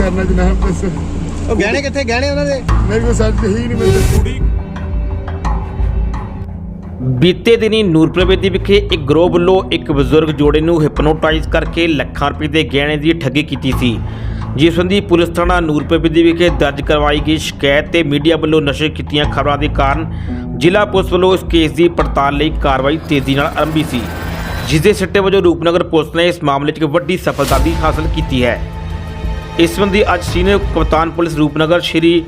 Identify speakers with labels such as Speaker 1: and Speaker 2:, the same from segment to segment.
Speaker 1: ਕਰਨਾ ਜਨਾਬ ਬਸ।
Speaker 2: ਉਹ ਗਹਿਣੇ ਕਿੱਥੇ? ਗਹਿਣੇ ਉਹਨਾਂ ਦੇ?
Speaker 1: ਮੇਰੇ ਕੋਲ ਸੱਚ ਹੀ ਨਹੀਂ ਮੈਂ ਕੁੜੀ
Speaker 3: ਬੀਤੇ ਦਿਨੀ ਨੂਰਪੁਰ ਵਿਖੇ ਇੱਕ ਗਰੋਹ ਵੱਲੋਂ ਇੱਕ ਬਜ਼ੁਰਗ ਜੋੜੇ ਨੂੰ ਹਿਪਨੋਟਾਈਜ਼ ਕਰਕੇ ਲੱਖਾਂ ਰੁਪਏ ਦੇ ਗਹਿਣੇ ਦੀ ਠੱਗੀ ਕੀਤੀ ਸੀ। ਜਿਸ ਸੰਬੰਧੀ ਪੁਲਿਸ ਥਾਣਾ ਨੂਰਪੁਰ ਬੇਦੀ ਵਿਖੇ ਦਰਜ ਕਰਵਾਈ ਗਈ ਸ਼ਿਕਾਇਤ ਤੇ ਮੀਡੀਆ ਵੱਲੋਂ ਨਸ਼ਰ ਕੀਤੀਆਂ ਖਬਰਾਂ ਦੇ ਕਾਰਨ ਜ਼ਿਲ੍ਹਾ ਪੁਲਿਸ ਵੱਲੋਂ ਇਸ ਕੇਸ ਦੀ ਪੜਤਾਲ ਲਈ ਕਾਰਵਾਈ ਤੇਜ਼ੀ ਨਾਲ ਆਰੰਭੀ ਸੀ ਜਿਸ ਦੇ ਸਿੱਟੇ ਵਜੋਂ ਰੂਪਨਗਰ ਪੁਲਿਸ ਨੇ ਇਸ ਮਾਮਲੇ 'ਚ ਇੱਕ ਵੱਡੀ ਸਫਲਤਾ ਦੀ ਹਾਸਲ ਕੀਤੀ ਹੈ। ਇਸ ਸੰਬੰਧੀ ਅੱਜ ਸੀਨੀਅਰ ਕਪਤਾਨ ਪੁਲਿਸ ਰੂਪਨਗਰ ਸ਼੍ਰੀ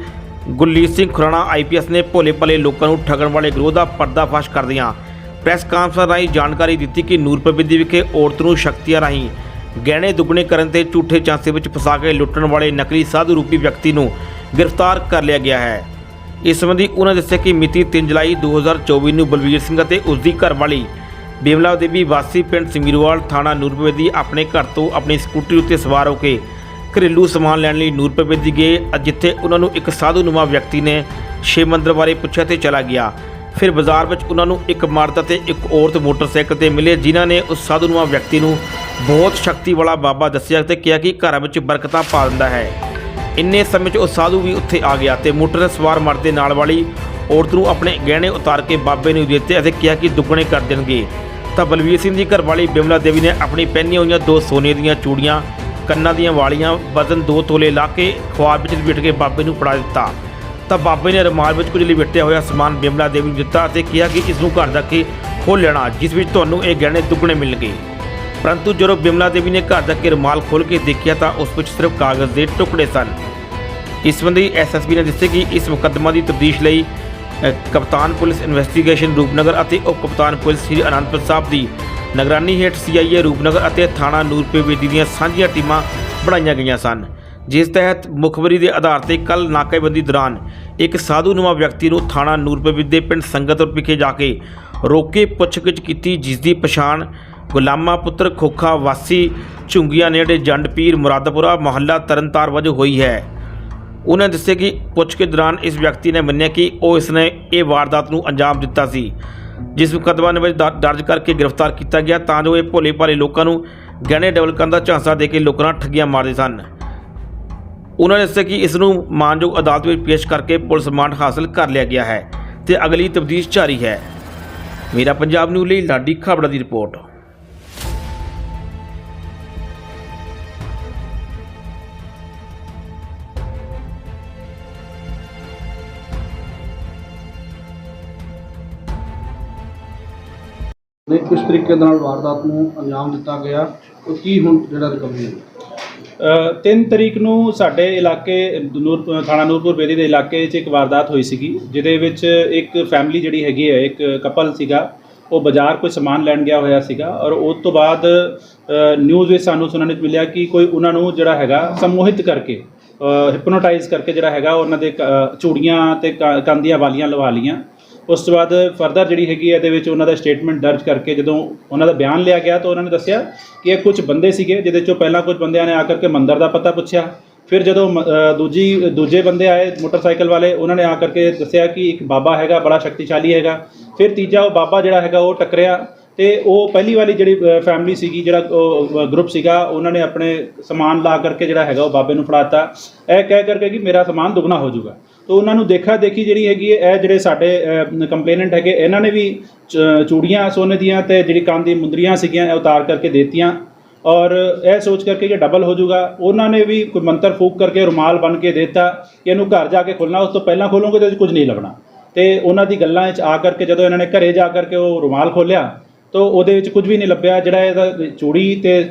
Speaker 3: ਗੁਰਲੀਤ ਸਿੰਘ ਖੁਰਾਣਾ ਆਈਪੀਐਸ ਨੇ ਭੋਲੇ ਭਲੇ ਲੋਕਾਂ ਨੂੰ ਠੱਗਣ ਵਾਲੇ ਗਰੋਹ ਦਾ ਪਰਦਾਫਾਸ਼ ਕਰਦਿਆਂ ਪ੍ਰੈਸ ਕਾਨਫਰੰਸ ਰਾਹੀਂ ਜਾਣਕਾਰੀ ਦਿੱਤੀ ਕਿ ਨੂਰਪੁਰ ਬੇਦੀ ਵਿਖੇ ਔਰਤ ਨੂੰ ਸ਼ਕਤੀਆਂ ਰਾਹੀਂ ਗਹਿਣੇ ਦੁੱਗਣੇ ਕਰਨ ਤੇ ਝੂਠੇ ਚਾਂਸੇ ਵਿੱਚ ਫਸਾ ਕੇ ਲੁੱਟਣ ਵਾਲੇ ਨਕਲੀ ਸਾਧੂ ਰੂਪੀ ਵਿਅਕਤੀ ਨੂੰ ਗ੍ਰਿਫਤਾਰ ਕਰ ਲਿਆ ਗਿਆ ਹੈ। ਇਸ ਸੰਬੰਧੀ ਉਹਨਾਂ ਦੱਸਿਆ ਕਿ ਮਿਤੀ 3 ਜੁਲਾਈ 2024 ਨੂੰ ਬਲਵੀਰ ਸਿੰਘ ਅਤੇ ਉਸ ਦੀ ਘਰਵਾਲੀ ਬਿਮਲਾ ਦੇਵੀ ਵਾਸੀ ਪਿੰਡ ਸਮੀਰਵਾਲ ਥਾਣਾ ਨੂਰਪੁਰ ਬੇਦੀ ਆਪਣੇ ਘਰ ਤੋਂ ਆਪਣੀ ਸਕੂਟਰੀ ਉੱਤੇ ਸਵਾਰ ਹੋ ਕੇ ਘਰੇਲੂ ਸਮਾਨ ਲੈਣ ਲਈ ਨੂਰਪੁਰ ਬੇਦੀ ਗਏ। ਜਿੱਥੇ ਉਹਨਾਂ ਨੂੰ ਇੱਕ ਸਾਧੂ ਨੁਮਾ ਵਿਅਕਤੀ ਨੇ ਛੇ ਮੰਦਰ ਬਾਰੇ ਪੁੱਛਿਆ ਤੇ ਚਲਾ ਗਿਆ। ਫਿਰ ਬਾਜ਼ਾਰ ਵਿੱਚ ਉਹਨਾਂ ਨੂੰ ਇੱਕ ਮਰਦ ਅਤੇ ਇੱਕ ਔਰਤ ਮੋਟਰਸਾਈਕਲ ਤੇ ਮਿਲੇ, ਜਿਨ੍ਹਾਂ ਨੇ ਉਸ ਸਾਧੂ ਨੁਮਾ ਵਿਅਕਤੀ ਨੂੰ ਬਹੁਤ ਸ਼ਕਤੀ ਵਾਲਾ ਬਾਬਾ ਦੱਸਿਆ ਤੇ ਕਿਹਾ ਕਿ ਘਰਾਂ ਵਿੱਚ ਬਰਕਤਾਂ ਪਾ ਦਿੰਦਾ ਹੈ। ਇੰਨੇ ਸਮੇਂ 'ਚ ਉਹ ਸਾਧੂ ਵੀ ਉੱਥੇ ਆ ਗਿਆ ਤੇ ਮੋਟਰ ਸਵਾਰ ਮਰਦ ਦੇ ਨਾਲ ਵਾਲੀ ਔਰਤ ਨੂੰ ਆਪਣੇ ਗਹਿਣੇ ਉਤਾਰ ਕੇ ਬਾਬੇ ਨੂੰ ਦਿੱਤੇ ਅਤੇ ਕਿਹਾ ਕਿ ਦੁੱਗਣੇ ਕਰ ਦੇਣਗੇ। ਤਾਂ ਬਲਵੀਰ ਸਿੰਘ ਦੀ ਘਰਵਾਲੀ ਬਿਮਲਾ ਦੇਵੀ ਨੇ ਆਪਣੀ ਪਹਿਨੀਆਂ ਹੋਈਆਂ ਦੋ ਸੋਨੇ ਦੀਆਂ ਚੂੜੀਆਂ ਕੰਨਾਂ ਦੀਆਂ ਵਾਲੀਆਂ ਵਜ਼ਨ 2 ਤੋਲੇ ਲਾ ਕੇ ਖੁਆਬ ਵਿੱਚ ਲਪੇਟ ਕੇ ਬਾਬੇ ਨੂੰ ਫੜਾ ਦਿੱਤਾ। ਤਾਂ ਬਾਬੇ ਨੇ ਰੁਮਾਲ ਵਿੱਚ ਕੁਝ ਲਪੇਟਿਆ ਹੋਇਆ ਸਮਾਨ ਬਿਮਲਾ ਦੇਵੀ ਨੂੰ ਦਿੱਤਾ ਅਤੇ ਕਿਹਾ ਕਿ ਇਸ ਨੂੰ ਘਰ ਦਾ ਕੇ ਖੋਲ੍ਹ ਲੈਣਾ, ਜਿਸ ਵਿੱਚ ਤੁਹਾਨੂੰ ਇਹ ਗਹਿਣੇ ਦੁੱਗਣੇ ਮਿਲਣਗੇ। ਪਰੰਤੂ ਜਦੋਂ ਬਿਮਲਾ ਦੇਵੀ ਨੇ ਘਰ ਦਾ ਕੇ ਰੁਮਾਲ ਖੋਲ੍ਹ ਕੇ ਦੇਖਿਆ ਤਾਂ ਉਸ ਵਿੱਚ ਸਿਰਫ ਕਾਗਜ਼ ਦੇ ਟੁਕੜੇ ਸਨ। ਇਸ ਸੰਬੰਧੀ ਐਸਐਸਪੀ ਨੇ ਦੱਸਿਆ ਕਿ ਇਸ ਮੁਕੱਦਮਾ ਦੀ ਤਬਦੀਸ਼ ਲਈ ਕਪਤਾਨ ਪੁਲਿਸ ਇਨਵੈਸਟੀਗੇਸ਼ਨ ਰੂਪਨਗਰ ਅਤੇ ਉਪ ਕਪਤਾਨ ਪੁਲਿਸ ਸ੍ਰੀ ਅਨੰਦਪੁਰ ਸਾਹਿਬ ਦੀ ਨਿਗਰਾਨੀ ਹੇਠ ਸੀਆਈਏ ਰੂਪਨਗਰ ਅਤੇ ਥਾਣਾ ਨੂਰਪੁਰ ਬੇਦੀ ਦੀਆਂ ਸਾਂਝੀਆਂ ਟੀਮਾਂ ਬਣਾਈਆਂ ਗਈਆਂ ਸਨ। ਜਿਸ ਤਹਿਤ ਮੁਖਬਰੀ ਦੇ ਆਧਾਰ ਤੇ ਕੱਲ ਨਾਕੇਬੰਦੀ ਦੌਰਾਨ ਇੱਕ ਸਾਧੂ ਨੁਮਾ ਵਿਅਕਤੀ ਨੂੰ ਥਾਣਾ ਨੂਰਪੁਰ ਬੇਦੀ ਦੇ ਪਿੰਡ ਸੰਗਤਪੁਰ ਵਿਖੇ ਜਾ ਕੇ ਰੋਕੇ ਪੁੱਛਗਿੱਛ ਕੀਤੀ, ਜਿਸ ਦੀ ਪਛਾਣ ਗੁਲਾਮਾ ਪੁੱਤਰ ਖੋਖਾ ਵਾਸੀ ਝੁੰਗੀਆਂ ਨੇੜੇ ਜੰਡਪੀਰ ਮੁਰਾਦਪੁਰਾ ਮੁਹੱਲਾ ਤਰਨਤਾਰ ਵਜੋਂ ਹੋਈ ਹੈ। ਉਹਨਾਂ ਦੱਸਿਆ ਕਿ ਪੁੱਛ ਕੇ ਦੌਰਾਨ ਇਸ ਵਿਅਕਤੀ ਨੇ ਮੰਨਿਆ ਕਿ ਉਹ ਇਸ ਨੇ ਇਹ ਵਾਰਦਾਤ ਨੂੰ ਅੰਜਾਮ ਦਿੱਤਾ ਸੀ। ਜਿਸ ਮੁਕੱਦਮਾ ਵਿੱਚ ਦਰਜ ਕਰਕੇ ਗ੍ਰਿਫਤਾਰ ਕੀਤਾ ਗਿਆ, ਤਾਂ ਜੋ ਇਹ ਭੋਲੇ ਭਾਲੇ ਲੋਕਾਂ ਨੂੰ ਗਹਿਣੇ ਡਬਲ ਕਰਨ ਦਾ ਝਾਂਸਾ ਦੇ ਕੇ ਲੋਕਾਂ ਨਾਲ ਠੱਗੀਆਂ ਮਾਰਦੇ ਸਨ। ਉਹਨਾਂ ਨੇ ਦੱਸਿਆ ਕਿ ਇਸ ਨੂੰ ਮਾਨਯੋਗ ਅਦਾਲਤ ਵਿੱਚ ਪੇਸ਼ ਕਰਕੇ ਪੁਲਿਸ ਰਿਮਾਂਡ ਹਾਸਲ ਕਰ ਲਿਆ ਗਿਆ ਹੈ ਤੇ ਅਗਲੀ ਤਬਦੀਸ਼ ਜਾਰੀ ਹੈ। ਮੇਰਾ ਪੰਜਾਬ ਨਿਊਜ਼ ਲਈ ਲਾਡੀ ਖਾਬੜਾ ਦੀ ਰਿਪੋਰਟ।
Speaker 4: ਨੇ ਕਿਸ ਤਰੀਕੇ ਦੇ ਨਾਲ ਵਾਰਦਾਤ ਨੂੰ ਅੰਜਾਮ ਦਿੱਤਾ ਗਿਆ ਉਹ ਕੀ ਹੁਣ ਜਿਹੜਾ ਰਿਕਵਰੀ ਹੈ?
Speaker 5: ਅ, ਤਿੰਨ ਤਰੀਕ ਨੂੰ ਸਾਡੇ ਇਲਾਕੇ ਨੂਰ ਥਾਣਾ ਨੂਰਪੁਰ ਬੇਦੀ ਦੇ ਇਲਾਕੇ 'ਚ ਇੱਕ ਵਾਰਦਾਤ ਹੋਈ ਸੀਗੀ ਜਿਹਦੇ ਵਿੱਚ ਇੱਕ ਫੈਮਿਲੀ ਜਿਹੜੀ ਹੈਗੀ ਹੈ ਇੱਕ ਕਪਲ ਸੀਗਾ ਉਹ ਬਾਜ਼ਾਰ ਕੋਈ ਸਮਾਨ ਲੈਣ ਗਿਆ ਹੋਇਆ ਸੀਗਾ ਔਰ ਉਸ ਤੋਂ ਬਾਅਦ ਨਿਊਜ਼ ਵਿੱਚ ਸਾਨੂੰ ਸੁਣਨ ਵਿੱਚ ਮਿਲਿਆ ਕਿ ਕੋਈ ਉਹਨਾਂ ਨੂੰ ਜਿਹੜਾ ਹੈਗਾ ਸਮੋਹਿਤ ਕਰਕੇ ਹਿਪਨੋਟਾਈਜ਼ ਕਰਕੇ ਜਿਹੜਾ ਹੈਗਾ ਉਹਨਾਂ ਦੇ ਕ- ਚੂੜੀਆਂ ਤੇ ਕ- ਕੰਨ ਵਾਲੀਆਂ ਲਵਾ ਲੀਆਂ ਉਸ ਤੋਂ ਬਾਅਦ ਫਰਦਰ ਜਿਹੜੀ ਹੈਗੀ ਹੈ ਇਹਦੇ ਵਿੱਚ ਉਹਨਾਂ ਦਾ ਸਟੇਟਮੈਂਟ ਦਰਜ ਕਰਕੇ ਜਦੋਂ ਉਹਨਾਂ ਦਾ ਬਿਆਨ ਲਿਆ ਗਿਆ ਤਾਂ ਉਹਨਾਂ ਨੇ ਦੱਸਿਆ ਕਿ ਇਹ ਕੁਝ ਬੰਦੇ ਸੀਗੇ ਜਿਹਦੇ ਚੋਂ ਪਹਿਲਾਂ ਕੁਝ ਬੰਦਿਆਂ ਨੇ ਆ ਕਰਕੇ ਮੰਦਰ ਦਾ ਪਤਾ ਪੁੱਛਿਆ। ਫਿਰ ਜਦੋਂ ਮ- ਦੂਜੀ, ਦੂਜੇ ਬੰਦੇ ਆਏ ਮੋਟਰਸਾਈਕਲ ਵਾਲੇ, ਉਹਨਾਂ ਨੇ ਆ ਕਰਕੇ ਦੱਸਿਆ ਕਿ ਇੱਕ ਬਾਬਾ ਹੈਗਾ, ਬੜਾ ਸ਼ਕਤੀਸ਼ਾਲੀ ਹੈਗਾ। ਫਿਰ ਤੀਜਾ ਉਹ ਬਾਬਾ ਜਿਹੜਾ ਹੈਗਾ ਉਹ ਟੱਕਰਿਆ ਤੇ ਉਹ ਪਹਿਲੀ ਵਾਲੀ ਜਿਹੜੀ ਫੈਮਿਲੀ ਸੀਗੀ, ਜਿਹੜਾ ਗਰੁੱਪ ਸੀਗਾ, ਉਹਨਾਂ ਨੇ ਆਪਣੇ ਸਮਾਨ ਲਾ ਕਰਕੇ ਜਿਹੜਾ ਹੈਗਾ ਉਹ ਬਾਬੇ ਨੂੰ ਫੜਾਤਾ ਇਹ ਕਹਿ ਕਰਕੇ ਕਿ ਮੇਰਾ ਸਮਾਨ ਦੁੱਗਣਾ ਹੋ ਜਾਊਗਾ। ਤੋ ਉਹਨਾਂ ਨੂੰ ਦੇਖਾ ਦੇਖੀ ਜਿਹੜੀ ਹੈਗੀ ਹੈ, ਇਹ ਜਿਹੜੇ ਸਾਡੇ ਕੰਪਲੇਨੈਂਟ ਹੈਗੇ, ਇਹਨਾਂ ਨੇ ਵੀ ਚੂੜੀਆਂ ਸੋਨੇ ਦੀਆਂ ਤੇ ਜਿਹੜੀ ਕੰਨ ਦੀ ਮੁੰਦਰੀਆਂ ਸੀਗੀਆਂ, ਇਹ ਉਤਾਰ ਕਰਕੇ ਦੇਤੀਆਂ। ਔਰ ਇਹ ਸੋਚ ਕਰਕੇ ਕਿ ਡਬਲ ਹੋ ਜਾਊਗਾ। ਉਹਨਾਂ ਨੇ ਵੀ ਕੋਈ ਮੰਤਰ ਫੂਕ ਕਰਕੇ ਰੁਮਾਲ ਬਣ ਕੇ ਦੇਤਾ ਕਿ ਇਹਨੂੰ ਘਰ ਜਾ ਕੇ ਖੋਲਣਾ ਉਸ ਤੋਂ ਪਹਿਲਾਂ ਖੋਲੋਗੇ ਤਾਂ ਕੁਝ ਨਹੀਂ ਲੱਭਣਾ ਤੇ ਉਹਨਾਂ ਦੀ ਗੱਲਾਂ ਵਿੱਚ ਆ ਕਰਕੇ ਜਦੋਂ ਇਹਨਾਂ ਨੇ ਘਰੇ ਜਾ ਕਰਕੇ ਉਹ ਰੁਮਾਲ ਖੋਲਿਆ ਤਾਂ ਉਹਦੇ ਵਿੱਚ ਕੁਝ ਵੀ ਨਹੀਂ ਲੱਭਿਆ। ਜਿਹੜਾ ਇਹਦਾ ਚੂੜੀ ਤੇ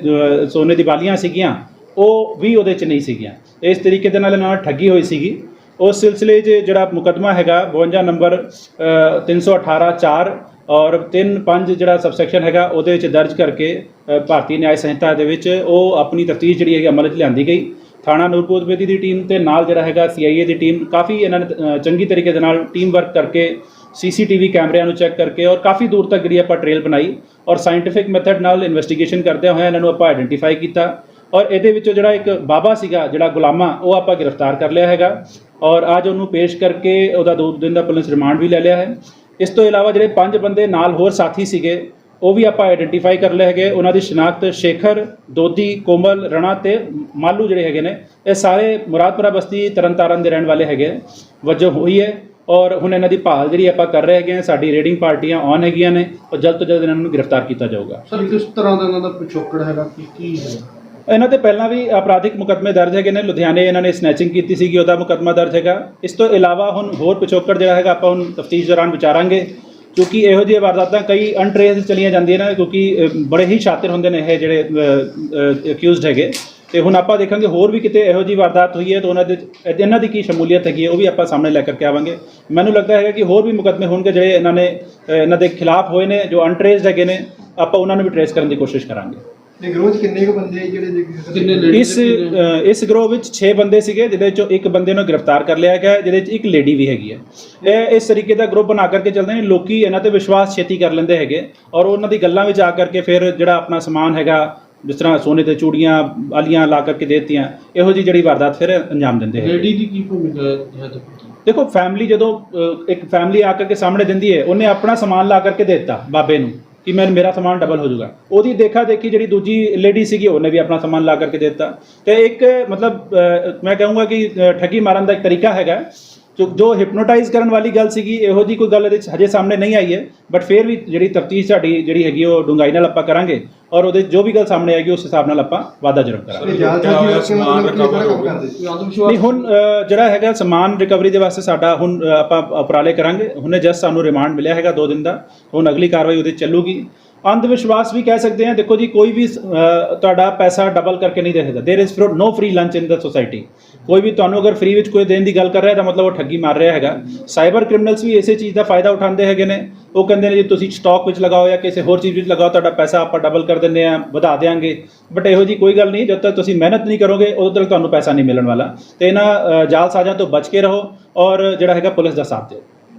Speaker 5: ਸੋਨੇ ਦੀ ਬਾਲੀਆਂ ਸੀਗੀਆਂ, ਉਹ ਵੀ ਉਹਦੇ 'ਚ ਨਹੀਂ ਸੀਗੀਆਂ। ਇਸ ਤਰੀਕੇ ਦੇ ਨਾਲ ਇਹਨਾਂ ਨਾਲ ਠੱਗੀ ਹੋਈ ਸੀਗੀ। ਉਸ ਸਿਲਸਿਲੇ 'ਚ ਜਿਹੜਾ ਮੁਕੱਦਮਾ ਹੈਗਾ 52 ਨੰਬਰ ਅ, 318 4 ਔਰ 35 ਜਿਹੜਾ ਸਬਸੈਕਸ਼ਨ ਹੈਗਾ ਉਹਦੇ ਵਿੱਚ ਦਰਜ ਕਰਕੇ ਭਾਰਤੀ ਨਿਆਂ ਸੰਹਿਤਾ ਦੇ ਵਿੱਚ ਉਹ ਆਪਣੀ ਤਫਤੀਸ਼ ਜਿਹੜੀ ਹੈਗੀ ਅਮਲ 'ਚ ਲਿਆਂਦੀ ਗਈ ਥਾਣਾ ਨੂਰਪੁਰ ਬੇਦੀ ਦੀ ਟੀਮ ਤੇ ਨਾਲ ਜਿਹੜਾ ਹੈਗਾ ਸੀਆਈਏ ਦੀ ਟੀਮ ਕਾਫੀ ਇਹਨਾਂ ਨੇ ਚੰਗੀ ਤਰੀਕੇ ਦੇ ਨਾਲ ਟੀਮ ਵਰਕ ਕਰਕੇ ਸੀਸੀਟੀਵੀ ਕੈਮਰਿਆਂ ਨੂੰ ਚੈੱਕ ਕਰਕੇ ਔਰ ਕਾਫੀ ਦੂਰ ਤੱਕ ਜਿਹੜੀ ਆਪਾਂ ਟ੍ਰੇਲ ਬਣਾਈ ਔਰ ਸਾਇੰਟੀਫਿਕ ਮੈਥਡ ਨਾਲ ਇਨਵੈਸਟੀਗੇਸ਼ਨ ਕਰਦਿਆਂ ਹੋਇਆ ਇਹਨਾਂ ਨੂੰ ਆਪਾਂ ਆਇਡੈਂਟੀਫਾਈ ਕੀਤਾ ਔਰ ਇਹਦੇ ਵਿੱਚੋਂ ਜਿਹੜਾ ਇੱਕ ਬਾਬਾ ਸੀਗਾ, ਜਿਹੜਾ ਗੁਲਾਮਾ, ਉਹ ਆਪਾਂ ਗ੍ਰਿਫਤਾਰ ਕਰ ਲਿਆ ਹੈਗਾ। ਔਰ ਅੱਜ ਉਹਨੂੰ ਪੇਸ਼ ਕਰਕੇ ਉਹਦਾ ਦੋ ਦਿਨ ਦਾ ਪੁਲਿਸ ਰਿਮਾਂਡ ਵੀ ਲੈ ਲਿਆ ਹੈ। ਇਸ ਤੋਂ ਇਲਾਵਾ ਜਿਹੜੇ ਪੰਜ ਬੰਦੇ ਨਾਲ ਹੋਰ ਸਾਥੀ ਸੀਗੇ, ਉਹ ਵੀ ਆਪਾਂ ਆਇਡੈਂਟੀਫਾਈ ਕਰ ਲਏ ਹੈਗੇ। ਉਹਨਾਂ ਦੀ ਸ਼ਨਾਖਤ ਸ਼ੇਖਰ, ਦੋਦੀ, ਕੋਮਲ, ਰਣਾ ਤੇ ਮਾਲੂ ਜਿਹੜੇ ਹੈਗੇ ਨੇ, ਇਹ ਸਾਰੇ ਮੁਰਾਦਪੁਰਾ ਬਸਤੀ ਤਰਨਤਾਰਨ ਦੇ ਰਹਿਣ ਵਾਲੇ ਹੈਗੇ। ਵਜੋਂ ਹੋਈ ਹੈ। ਔਰ ਹੁਣ ਇਹਨਾਂ ਦੀ ਭਾਲ ਜਿਹੜੀ ਆਪਾਂ ਕਰ ਰਹੇ ਹੈਗੇ ਹਾਂ, ਸਾਡੀ ਰੇਡਿੰਗ ਪਾਰਟੀਆਂ ਔਨ ਹੈਗੀਆਂ ਨੇ ਔਰ ਜਲਦ ਤੋਂ ਜਲਦ ਇਹਨਾਂ ਨੂੰ ਗ੍ਰਿਫਤਾਰ ਕੀਤਾ ਜਾਊਗਾ।
Speaker 4: ਸਰ, ਕਿਸ ਤਰ੍ਹਾਂ ਦਾ ਇਹਨਾਂ ਦਾ ਪਿਛੋਕੜ ਹੈਗਾ? ਕੀ ਕੀ ਹੈ?
Speaker 5: ਇਹਨਾਂ ਤੇ ਪਹਿਲਾਂ ਵੀ ਅਪਰਾਧਿਕ ਮੁਕੱਦਮੇ ਦਰਜ ਹੈਗੇ ਨੇ। ਲੁਧਿਆਣੇ ਇਹਨਾਂ ਨੇ ਸਨੈਚਿੰਗ ਕੀਤੀ ਸੀਗੀ, ਉਹਦਾ ਮੁਕੱਦਮਾ ਦਰਜ ਹੈਗਾ। ਇਸ ਤੋਂ ਇਲਾਵਾ ਹੁਣ ਹੋਰ ਪਿਛੋਕੜ ਜਿਹੜਾ ਹੈਗਾ, ਆਪਾਂ ਹੁਣ ਤਫਤੀਸ਼ ਦੌਰਾਨ ਵਿਚਾਰਾਂਗੇ। ਕਿਉਂਕਿ ਇਹੋ ਜਿਹੀ ਵਾਰਦਾਤਾਂ ਕਈ ਅਨਟ੍ਰੇਸ ਚਲੀਆਂ ਜਾਂਦੀਆਂ ਨੇ, ਕਿਉਂਕਿ ਬੜੇ ਹੀ ਸ਼ਾਤਿਰ ਹੁੰਦੇ ਨੇ ਇਹ ਜਿਹੜੇ ਅਕਿਊਜ਼ਡ ਹੈਗੇ। ਤੇ ਹੁਣ ਆਪਾਂ ਦੇਖਾਂਗੇ ਹੋਰ ਵੀ ਕਿਤੇ ਇਹੋ ਜਿਹੀ ਵਾਰਦਾਤ ਹੋਈ ਹੈ ਤਾਂ ਉਹਨਾਂ ਦੇ ਇਹਨਾਂ ਦੀ ਕੀ ਸ਼ਮੂਲੀਅਤ ਹੈਗੀ ਹੈ, ਉਹ ਵੀ ਆਪਾਂ ਸਾਹਮਣੇ ਲੈ ਕਰਕੇ ਆਵਾਂਗੇ। ਮੈਨੂੰ ਲੱਗਦਾ ਹੈਗਾ ਕਿ ਹੋਰ ਵੀ ਮੁਕੱਦਮੇ ਹੋਣਗੇ ਜਿਹੜੇ ਇਹਨਾਂ ਨੇ ਇਹਨਾਂ ਦੇ ਖਿਲਾਫ ਹੋਏ ਨੇ, ਜੋ ਅਨਟ੍ਰੇਸਡ ਹੈਗੇ ਨੇ, ਆਪਾਂ ਉਹਨਾਂ ਨੂੰ ਵੀ ਟ੍ਰੇਸ ਕਰਨ ਦੀ ਕੋਸ਼ਿਸ਼ ਕਰਾਂਗੇ।
Speaker 2: ਨਿਗਰੋਜ ਕਿੰਨੇ ਕੁ ਬੰਦੇ ਜਿਹੜੇ
Speaker 4: ਕਿੰਨੇ ਲੇਡੀ
Speaker 5: ਇਸ ਅ, ਇਸ ਗਰੋਹ ਵਿੱਚ 6 ਬੰਦੇ ਸੀਗੇ ਜਿਹਦੇ ਵਿੱਚੋਂ ਇੱਕ ਬੰਦੇ ਨੂੰ ਗ੍ਰਿਫਤਾਰ ਕਰ ਲਿਆ ਗਿਆ ਹੈ, ਜਿਹਦੇ ਵਿੱਚ ਇੱਕ ਲੇਡੀ ਵੀ ਹੈਗੀ ਹੈ। ਇਹ ਇਸ ਤਰੀਕੇ ਦਾ ਗਰੁੱਪ ਬਣਾ ਕਰਕੇ ਚੱਲਦੇ ਨੇ ਲੋਕੀ ਇਹਨਾਂ ਤੇ ਵਿਸ਼ਵਾਸ ਛੇਤੀ ਕਰ ਲੈਂਦੇ ਹੈਗੇ। ਔਰ ਉਹਨਾਂ ਦੀ ਗੱਲਾਂ ਵਿੱਚ ਆ ਕਰਕੇ ਫਿਰ ਜਿਹੜਾ ਆਪਣਾ ਸਮਾਨ ਹੈਗਾ ਜਿਸ ਤਰ੍ਹਾਂ ਸੋਨੇ ਤੇ ਚੂੜੀਆਂ ਆਲੀਆਂ ਲਾ ਕਰਕੇ ਦੇ ਦਿੱਤੀਆਂ ਇਹੋ ਜੀ ਜਿਹੜੀ ਵਾਰਦਾਤ ਫਿਰ ਅੰਜਾਮ ਦਿੰਦੇ ਹੈਗੇ।
Speaker 4: ਲੇਡੀ ਦੀ ਕੀ ਭੂਮਿਕਾ ਹੈ ਤੇ
Speaker 5: ਦੇਖੋ ਫੈਮਿਲੀ ਜਦੋਂ ਅ, ਇੱਕ ਫੈਮਿਲੀ ਆ ਕਰਕੇ ਸਾਹਮਣੇ ਦਿੰਦੀ ਹੈ ਉਹਨੇ ਆਪਣਾ ਸਮਾਨ ਲਾ ਕਰਕੇ ਦੇ ਦਿੱਤਾ ਬਾਬੇ ਨੂੰ। ਕਿ ਮੈਂ ਮੇਰਾ ਸਮਾਨ ਡਬਲ ਹੋ ਜਾਊਗਾ। ਉਹਦੀ ਦੇਖਾ ਦੇਖੀ ਜਿਹੜੀ ਦੂਜੀ ਲੇਡੀ ਸੀਗੀ, ਉਹਨੇ ਵੀ ਆਪਣਾ ਸਮਾਨ ਲਾ ਕਰਕੇ ਦੇ ਦਿੱਤਾ। ਤੇ ਇੱਕ, ਮਤਲਬ ਮੈਂ ਕਹੂੰਗਾ ਕਿ ਠੱਗੀ ਮਾਰਨ ਦਾ ਇੱਕ ਤਰੀਕਾ ਹੈਗਾ। ਜੋ ਜੋ ਹਿਪਨੋਟਾਈਜ਼ ਕਰਨ ਵਾਲੀ ਗੱਲ ਸੀਗੀ ਇਹੋ ਜੀ ਕੋਈ ਗੱਲ ਇਹਦੇ 'ਚ ਹਜੇ ਸਾਹਮਣੇ ਨਹੀਂ ਆਈ ਹੈ ਬਟ ਫਿਰ ਵੀ ਜਿਹੜੀ ਤਫਤੀਸ਼ ਸਾਡੀ ਜਿਹੜੀ ਹੈਗੀ ਉਹ ਡੂੰਘਾਈ ਨਾਲ ਆਪਾਂ ਕਰਾਂਗੇ ਔਰ ਉਹਦੇ ਜੋ ਵੀ ਗੱਲ ਸਾਹਮਣੇ ਆਏਗੀ ਉਸ ਹਿਸਾਬ ਨਾਲ ਆਪਾਂ ਵਾਅਦਾ ਜ਼ਰੂਰ ਕਰਾਂਗੇ। ਨਹੀਂ ਹੁਣ ਜਿਹੜਾ ਹੈਗਾ ਸਮਾਨ ਰਿਕਵਰੀ ਦੇ ਵਾਸਤੇ ਸਾਡਾ ਹੁਣ ਆਪਾਂ ਉਪਰਾਲੇ ਕਰਾਂਗੇ। ਹੁਣੇ ਜਸਟ ਸਾਨੂੰ ਰਿਮਾਂਡ ਮਿਲਿਆ ਹੈਗਾ 2 ਦਿਨ ਦਾ। ਹੁਣ ਅਗਲੀ ਕਾਰਵਾਈ ਉਹਦੇ 'ਚ ਚੱਲੂਗੀ। ਅੰਧ ਵਿਸ਼ਵਾਸ ਵੀ ਕਹਿ ਸਕਦੇ ਹਾਂ ਦੇਖੋ ਜੀ ਕੋਈ ਵੀ ਅ, ਤੁਹਾਡਾ ਪੈਸਾ ਡਬਲ ਕਰਕੇ ਨਹੀਂ ਦੇ ਸਕਦਾ there is no free lunch in the society ਕੋਈ ਵੀ ਤੁਹਾਨੂੰ ਅਗਰ ਫ੍ਰੀ ਵਿੱਚ ਕੋਈ ਦੇਣ ਦੀ ਗੱਲ ਕਰ ਰਿਹਾ ਤਾਂ ਮਤਲਬ ਉਹ ਠੱਗੀ ਮਾਰ ਰਿਹਾ ਹੈਗਾ ਸਾਈਬਰ ਕ੍ਰਿਮੀਨਲਸ ਵੀ ਇਸੇ ਚੀਜ਼ ਦਾ ਫਾਇਦਾ ਉਠਾਉਂਦੇ ਹੈਗੇ ਨੇ ਉਹ ਕਹਿੰਦੇ ਨੇ ਜੀ ਤੁਸੀਂ ਸਟਾਕ ਵਿੱਚ ਲਗਾਓ ਜਾਂ ਕਿਸੇ ਹੋਰ ਚੀਜ਼ ਵਿੱਚ ਲਗਾਓ ਤੁਹਾਡਾ ਪੈਸਾ ਆਪਾਂ ਡਬਲ ਕਰ ਦਿੰਦੇ ਆ ਵਧਾ ਦੇਾਂਗੇ ਬਟ ਇਹੋ ਜੀ ਕੋਈ ਗੱਲ ਨਹੀਂ ਜਦ ਤੱਕ ਤੁਸੀਂ ਮਿਹਨਤ ਨਹੀਂ ਕਰੋਗੇ ਉਦੋਂ ਤੱਕ ਤੁਹਾਨੂੰ ਪੈਸਾ ਨਹੀਂ ਮਿਲਣ ਵਾਲਾ ਤੇ ਇਹਨਾਂ ਅ, ਜਾਲ ਸਾਜ਼ਾਂ ਤੋਂ ਬਚ ਕੇ ਰਹੋ ਔਰ ਜਿਹੜਾ ਹੈਗਾ ਪੁਲਿਸ ਦਾ ਸਾਥ ਦਿਓ